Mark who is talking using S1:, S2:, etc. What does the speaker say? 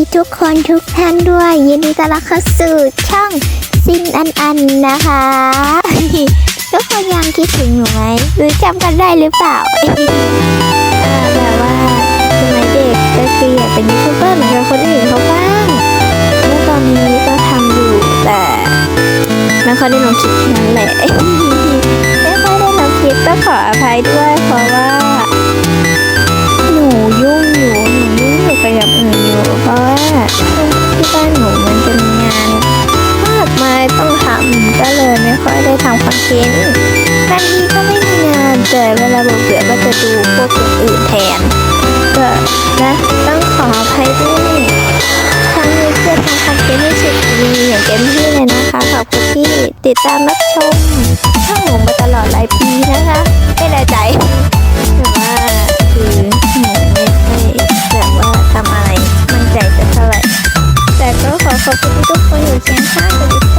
S1: ดีทุกคนทุกท่านด้วย ยินดีต้อนรับเข้าสู่ช่องซินอันอันนะคะ ทุกคนยังคิดถึงหนูไหมหรือจำกันได้หรือเปล่าแบบว่าสมัยเด็กก็คืออยากเป็นยูทูบเบอร์เหมือนกับคนอื่นเขาบ้างแล้วตอนนี้ก็ทำอยู่แต่ไม่ค่อยได้ลงคลิปแค่นั้นแหละไม่ค่อยได้ลงคลิปก็ขออภัยด้วยเพราะว่า บ้านหนูมันจะมีงานมากมายต้องทำก็เลยไม่ค่อยได้ทำคอนเทนต์บางทีก็ไม่มีงานแต่เวลาเบื่อก็จะดูพวกอื่นแทนก็นะต้องขออภัยด้วยครั้งนี้จะทำคอนเทนต์ให้สุดดีอย่างเต็มที่เลยนะคะขอบคุณที่ติดตามรับชม มั่นใจสักเท่า